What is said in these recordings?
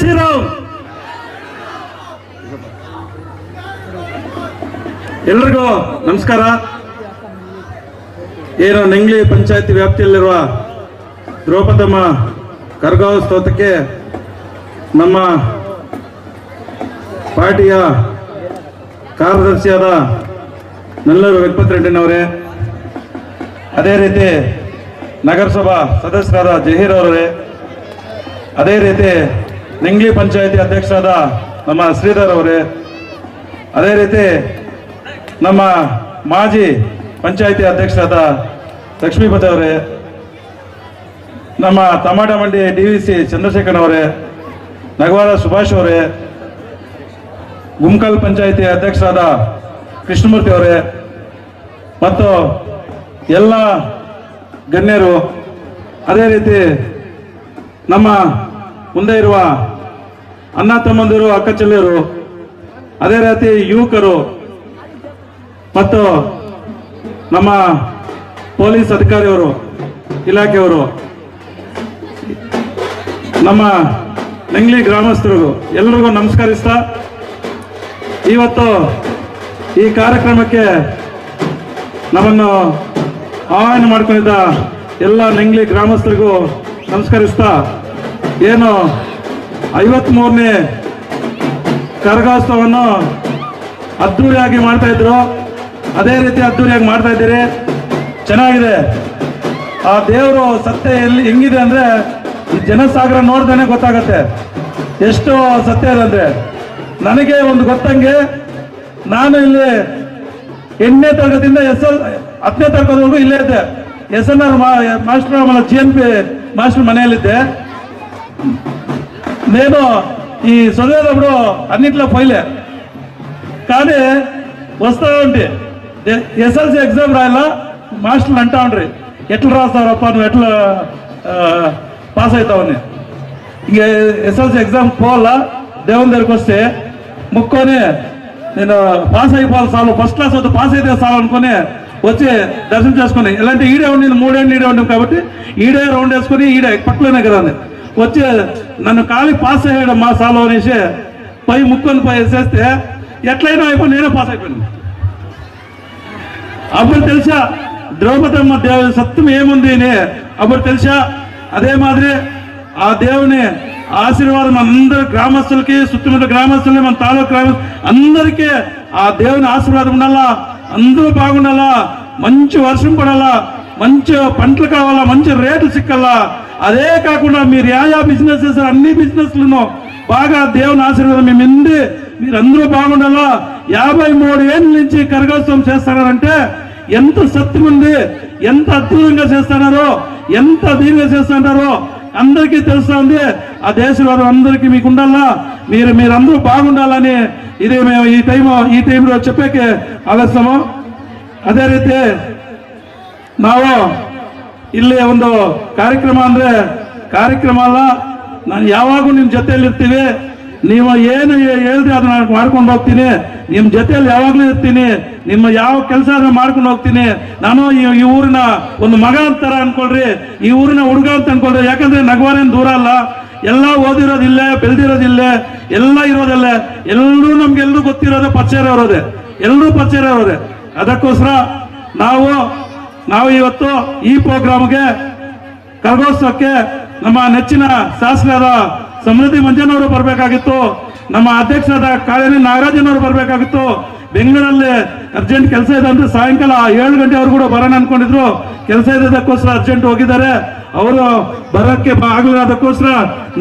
ಶ್ರೀರಾಮ್ ಎಲ್ರಿಗೂ ನಮಸ್ಕಾರ. ಏನು ನಂಗ್ಲಿ ಪಂಚಾಯತಿ ವ್ಯಾಪ್ತಿಯಲ್ಲಿರುವ ದ್ರೌಪದಮ್ಮ ಕರ್ಗಾವ್ ಸ್ತೋತ್ರಕ್ಕೆ ನಮ್ಮ ಪಾರ್ಟಿಯ ಕಾರ್ಯದರ್ಶಿಯಾದ ನಲ್ಲೂರು ವೆಂಕಟರೆಡ್ಡಿನವರೇ ಅದೇ ರೀತಿ ನಗರಸಭಾ ಸದಸ್ಯರಾದ ಜಹೀರ್ ಅವರೇ, ಅದೇ ರೀತಿ ನಿಂಗ್ಲಿ ಪಂಚಾಯತಿ ಅಧ್ಯಕ್ಷರಾದ ನಮ್ಮ ಶ್ರೀಧರ್ ಅವರೇ, ಅದೇ ರೀತಿ ನಮ್ಮ ಮಾಜಿ ಪಂಚಾಯತಿ ಅಧ್ಯಕ್ಷರಾದ ಲಕ್ಷ್ಮೀಪತಿ ಅವರೇ, ನಮ್ಮ ತಮಾಟ ಮಂಡಿ ಡಿ ವಿ ಸಿ ಚಂದ್ರಶೇಖರ್ ಅವರೇ ನಗವಾರ ಸುಭಾಷ್ ಅವರೇ ಗುಮ್ಕಲ್ ಪಂಚಾಯತಿ ಅಧ್ಯಕ್ಷರಾದ ಕೃಷ್ಣಮೂರ್ತಿ ಅವರೇ, ಮತ್ತು ಎಲ್ಲ ಗಣ್ಯರು, ಅದೇ ರೀತಿ ನಮ್ಮ ಮುಂದೆ ಇರುವ ಅಣ್ಣ ತಮ್ಮಂದಿರು, ಅಕ್ಕ ಚೆಲ್ಲಿಯರು, ಅದೇ ರೀತಿ ಯುವಕರು ಮತ್ತು ನಮ್ಮ ಪೊಲೀಸ್ ಅಧಿಕಾರಿಯವರು, ಇಲಾಖೆಯವರು, ನಮ್ಮ ನೆಂಗ್ಲಿ ಗ್ರಾಮಸ್ಥರಿಗೂ ಎಲ್ರಿಗೂ ನಮಸ್ಕರಿಸ್ತಾ ಇವತ್ತು ಈ ಕಾರ್ಯಕ್ರಮಕ್ಕೆ ನಮ್ಮನ್ನು ಆಹ್ವಾನ ಮಾಡ್ಕೊಂಡಿದ್ದ ಎಲ್ಲ ನೆಂಗ್ಲಿ ಗ್ರಾಮಸ್ಥರಿಗೂ ನಮಸ್ಕರಿಸ್ತಾ ಏನು ಐವತ್ಮೂರನೇ ಕರಗೋತ್ಸವವನ್ನು ಅದ್ದೂರಿಯಾಗಿ ಮಾಡ್ತಾ ಇದ್ರು. ಅದೇ ರೀತಿ ಅದ್ದೂರಿಯಾಗಿ ಮಾಡ್ತಾ ಇದ್ದೀರಿ. ಚೆನ್ನಾಗಿದೆ. ಆ ದೇವರು ಸತ್ಯ ಎಲ್ಲಿ ಹೆಂಗಿದೆ ಅಂದರೆ ಈ ಜನಸಾಗರ ನೋಡ್ದೇ ಗೊತ್ತಾಗತ್ತೆ. ಎಷ್ಟು ಸತ್ಯ ಇದೆ ಅಂದರೆ. ನನಗೆ ಒಂದು ಗೊತ್ತಂಗೆ, ನಾನು ಇಲ್ಲಿ ಎಂಟನೇ ತರಗತಿಯಿಂದ ಎಸ್ ಎಲ್, ಹತ್ತನೇ ತರಗತಿವರೆಗೂ ಇಲ್ಲೇ ಇದ್ದೆ. S N R master G N P master ಮನೆಯಲ್ಲಿದ್ದೆ. నేను ఈ చదివేటప్పుడు అన్నిట్లో పోయిలే కానీ వస్తూ ఉంటే ఎస్ఎల్సి ఎగ్జామ్ రాయాలా? మాస్టర్లు అంటా ఉండ్రి. ఎట్లా రాస్తారప్ప నువ్వు ఎట్లా పాస్ అవుతావని ఇంక ఎస్ఎల్సి ఎగ్జామ్ పోవాలా? దేవుని దగ్గరికి వస్తే ముక్కొని నేను పాస్ అయిపోవాలి చాలు ఫస్ట్ క్లాస్ వద్ద పాస్ అయితే చాలు అనుకుని వచ్చి దర్శనం చేసుకుని ఇలాంటి ఈడే ఉండి మూడేళ్ళు ఈడే ఉండి కాబట్టి ఈడే రౌండ్ వేసుకుని ఈడే పక్కలోనే కదా వచ్చి నన్ను కాలి పాస్ అయ్యాడు మా సాలో అనేసి పై ముక్కుని పై చేస్తే ఎట్లయినా అయిపోయి నేనే పాస్ అయిపోయింది అప్పుడు తెలుసా ద్రౌపదమ్మ దేవుని సత్యం ఏముంది అని? అప్పుడు తెలుసా అదే మాదిరి ఆ దేవుని ఆశీర్వాదం అందరు గ్రామస్తులకి చుట్టుముట్ల గ్రామస్తులకి మన తాలూకు గ్రామ అందరికీ ఆ దేవుని ఆశీర్వాదం ఉండాలా? అందరూ బాగుండాలా? మంచి వర్షం పడాలా? మంచి పంటలు కావాలా? మంచి రేట్లు సిక్కాలా? అదే కాకుండా మీరు యా యా బిజినెస్ చేస్తారు అన్ని బిజినెస్లను బాగా దేవుని ఆశీర్వాదం మేము ఎందు మీరందరూ బాగుండాలా? యాభై మూడు ఏళ్ళ నుంచి కరగోత్సవం చేస్తారంటే ఎంత సత్యం ఉంది ఎంత అద్భుతంగా చేస్తున్నారో ఎంత దీనిగా చేస్తుంటారో అందరికీ తెలుస్తా ఉంది. ఆ దేశవారు అందరికీ మీకు ఉండాలా? మీరు మీరందరూ బాగుండాలని ఇది మేము ఈ టైం ఈ టైంలో చెప్పేకి ఆలస్యము అదే రీతి మావో ಇಲ್ಲಿ ಒಂದು ಕಾರ್ಯಕ್ರಮ ಅಂದ್ರೆ ಕಾರ್ಯಕ್ರಮ ಅಲ್ಲ. ನಾನು ಯಾವಾಗೂ ನಿಮ್ಮ ಜೊತೆಯಲ್ಲಿ ಇರ್ತೀವಿ ನೀವು ಏನು ಹೇಳಿದ್ರೆ ಅದನ್ನ ನಾನು ಮಾಡ್ಕೊಂಡು ಹೋಗ್ತೀನಿ. ನಿಮ್ಮ ಜೊತೆಯಲ್ಲಿ ಯಾವಾಗಲೂ ಇರ್ತೀನಿ. ನಿಮ್ಮ ಯಾವ ಕೆಲಸ ಮಾಡ್ಕೊಂಡು ಹೋಗ್ತೀನಿ. ನಾನು ಈ ಊರಿನ ಒಂದು ಮಗ ಅಂತಾರ ಅನ್ಕೊಳ್ರಿ. ಈ ಊರಿನ ಹುಡುಗ ಅಂತ ಅನ್ಕೊಳ್ರಿ. ಯಾಕಂದ್ರೆ ನಗವಾರೇನು ದೂರ ಅಲ್ಲ. ಎಲ್ಲ ಓದಿರೋದಿಲ್ಲೇ ಬೆಳೆದಿರೋದಿಲ್ಲೇ ಎಲ್ಲ ಇರೋದಲ್ಲೇ. ಎಲ್ಲರೂ ನಮ್ಗೆಲ್ಲರೂ ಗೊತ್ತಿರೋದೇ ಪರಿಚಯ ಇರೋದೇ ಎಲ್ಲರೂ ಪರಿಚಯ ಇರೋದೇ ಅದಕ್ಕೋಸ್ಕರ ನಾವು ನಾವು ಇವತ್ತು ಈ ಪ್ರೋಗ್ರಾಮ್ಗೆ ಕರಗೋತ್ಸವಕ್ಕೆ ನಮ್ಮ ನೆಚ್ಚಿನ ಶಾಸಕರಾದ ಸಮೃದ್ಧಿ ಮಂಜನವರು ಬರಬೇಕಾಗಿತ್ತು, ನಮ್ಮ ಅಧ್ಯಕ್ಷರಾದ ಕಾಳಿನಿ ನಾಗರಾಜನವರು ಬರಬೇಕಾಗಿತ್ತು ಬೆಂಗಳೂರಲ್ಲಿ ಅರ್ಜೆಂಟ್ ಕೆಲಸ ಇದೆ ಅಂದ್ರೆ ಸಾಯಂಕಾಲ ಏಳು ಗಂಟೆವರೆಗೂ ಕೂಡ ಬರೋಣ ಅನ್ಕೊಂಡಿದ್ರು. ಕೆಲಸ ಇದ್ದಕ್ಕೋಸ್ಕರ ಅರ್ಜೆಂಟ್ ಹೋಗಿದ್ದಾರೆ. ಅವರು ಬರೋಕ್ಕೆ ಆಗಲಿಲ್ಲ ಅದಕ್ಕೋಸ್ಕರ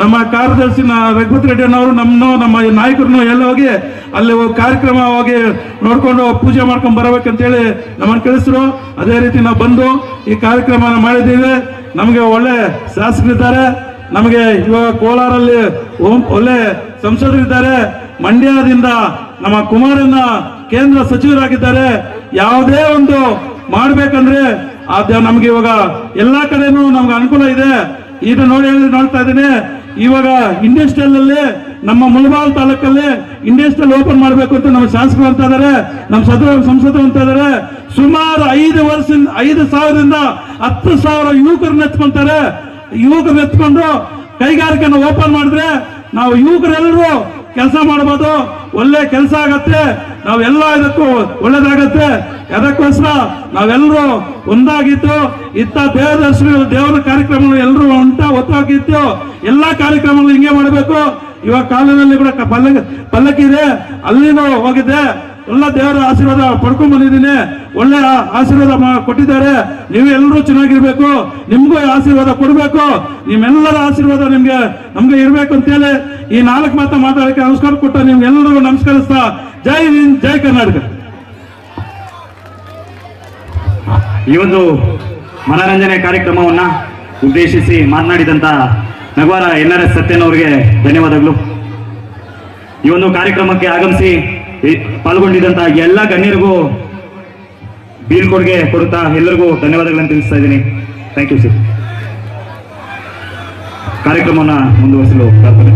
ನಮ್ಮ ಕಾರ್ಯದರ್ಶಿ ರಘುಪತಿ ರೆಡ್ಡಿ ಅವರು ನಮ್ಮನ್ನು ನಮ್ಮ ನಾಯಕರನ್ನು ಎಲ್ಲ ಹೋಗಿ ಅಲ್ಲಿ ಕಾರ್ಯಕ್ರಮ ಹೋಗಿ ನೋಡ್ಕೊಂಡು ಪೂಜೆ ಮಾಡ್ಕೊಂಡು ಬರಬೇಕಂತೇಳಿ ನಮ್ಮನ್ನು ಕಳಿಸಿದ್ರು ಅದೇ ರೀತಿ ನಾವು ಬಂದು ಈ ಕಾರ್ಯಕ್ರಮ ಮಾಡಿದ್ದೀವಿ. ನಮಗೆ ಒಳ್ಳೆ ಶಾಸಕರಿದ್ದಾರೆ. ನಮಗೆ ಇವಾಗ ಕೋಲಾರಲ್ಲಿ ಒಳ್ಳೆ ಸಂಸದರಿದ್ದಾರೆ. ಮಂಡ್ಯದಿಂದ ನಮ್ಮ ಕುಮಾರಣ್ಣ ಕೇಂದ್ರ ಸಚಿವರಾಗಿದ್ದಾರೆ, ಯಾವುದೇ ಒಂದು ಮಾಡ್ಬೇಕಂದ್ರೆ ನಮ್ಗೆ ಇವಾಗ ಎಲ್ಲಾ ಕಡೆನೂ ನಮ್ಗೆ ಅನುಕೂಲ ಇದೆ. ಈಗ ನೋಡಿ ಹೇಳಿ ನೋಡ್ತಾ ಇದ್ದೀನಿ, ಇವಾಗ ಇಂಡಸ್ಟ್ರಿಯಲ್ ಅಲ್ಲಿ ನಮ್ಮ ಮುಳಬಾಲ್ ತಾಲೂಕಲ್ಲಿ ಇಂಡಸ್ಟ್ರಿಯಲ್ ಓಪನ್ ಮಾಡಬೇಕು ಅಂತ ನಮ್ಮ ಶಾಸಕರು ಅಂತ ಇದಾರೆ ನಮ್ಮ ಸದ ಸಂಸದರು ಅಂತ ಇದಾರೆ ಸುಮಾರು ಐದು ವರ್ಷದಿಂದ, ಐದು ಸಾವಿರದಿಂದ ಹತ್ತು ಸಾವಿರ ಯುವಕರನ್ನ ಎತ್ಕೊಂತಾರೆ. ಯುವಕರನ್ನ ಎತ್ಕೊಂಡು ಕೈಗಾರಿಕೆನ ಓಪನ್ ಮಾಡಿದ್ರೆ ನಾವು ಯುವಕರೆಲ್ಲರೂ ಕೆಲಸ ಮಾಡಬಹುದು. ಒಳ್ಳೆ ಕೆಲಸ ಆಗತ್ತೆ. ನಾವೆಲ್ಲ ಇದಕ್ಕೂ ಒಳ್ಳೇದಾಗತ್ತೆ. ಅದಕ್ಕೋಸ್ಕರ ನಾವೆಲ್ಲರೂ ಒಂದಾಗಿತ್ತು ಇತ್ತ ದೇವದರ್ಶನ ದೇವರ ಕಾರ್ಯಕ್ರಮಗಳು ಎಲ್ಲರೂ ಅಂತ ಒತ್ತಾಗಿತ್ತು ಎಲ್ಲಾ ಕಾರ್ಯಕ್ರಮಗಳು ಹಿಂಗೆ ಮಾಡಬೇಕು. ಇವಾಗ ಕಾಲದಲ್ಲಿ ಕೂಡ ಪಲ್ಲಕ್ಕಿ ಪಲ್ಲಕ್ಕಿ ಇದೆ. ಅಲ್ಲಿನೂ ಹೋಗಿದ್ದೆ. ಎಲ್ಲ ದೇವರ ಆಶೀರ್ವಾದ ಪಡ್ಕೊಂಡ್ ಬಂದಿದ್ದೀನಿ ಒಳ್ಳೆ ಆಶೀರ್ವಾದ ಕೊಟ್ಟಿದ್ದಾರೆ. ನೀವು ಎಲ್ಲರೂ ಚೆನ್ನಾಗಿರ್ಬೇಕು. ನಿಮ್ಗೂ ಆಶೀರ್ವಾದ ಕೊಡಬೇಕು. ನಿಮ್ಮೆಲ್ಲರ ಆಶೀರ್ವಾದ ನಿಮ್ಗೆ, ನಮ್ಗೆ ಇರ್ಬೇಕು ಅಂತೇಳಿ ಈ ನಾಲ್ಕು ಮಾತ ಮಾತಾಡಕ್ಕೆ ನಮಸ್ಕಾರ ಕೊಟ್ಟ ನಿಮ್ಗೆಲ್ಲರಿಗೂ ನಮಸ್ಕರಿಸ್ತಾ ಜೈ ಹಿಂದ್, ಜೈ ಕರ್ನಾಟಕ. ಈ ಒಂದು ಮನರಂಜನೆ ಕಾರ್ಯಕ್ರಮವನ್ನ ಉದ್ದೇಶಿಸಿ ಮಾತನಾಡಿದಂತ Nagawara N R S Sathyan ಧನ್ಯವಾದಗಳು. ಈ ಒಂದು ಕಾರ್ಯಕ್ರಮಕ್ಕೆ ಆಗಮಿಸಿ ಪಾಲ್ಗೊಂಡಿದ್ದಂತ ಎಲ್ಲ ಗಣ್ಯರಿಗೂ ಬೀಳ್ಕೊಡುಗೆ ಕೊಡುತ್ತಾ ಎಲ್ಲರಿಗೂ ಧನ್ಯವಾದಗಳನ್ನು ತಿಳಿಸ್ತಾ ಇದ್ದೀನಿ. ಥ್ಯಾಂಕ್ ಯು ಸರ್ ಕಾರ್ಯಕ್ರಮವನ್ನು ಮುಂದುವರಿಸಲು ಪ್ರಾರ್ಥನೆ.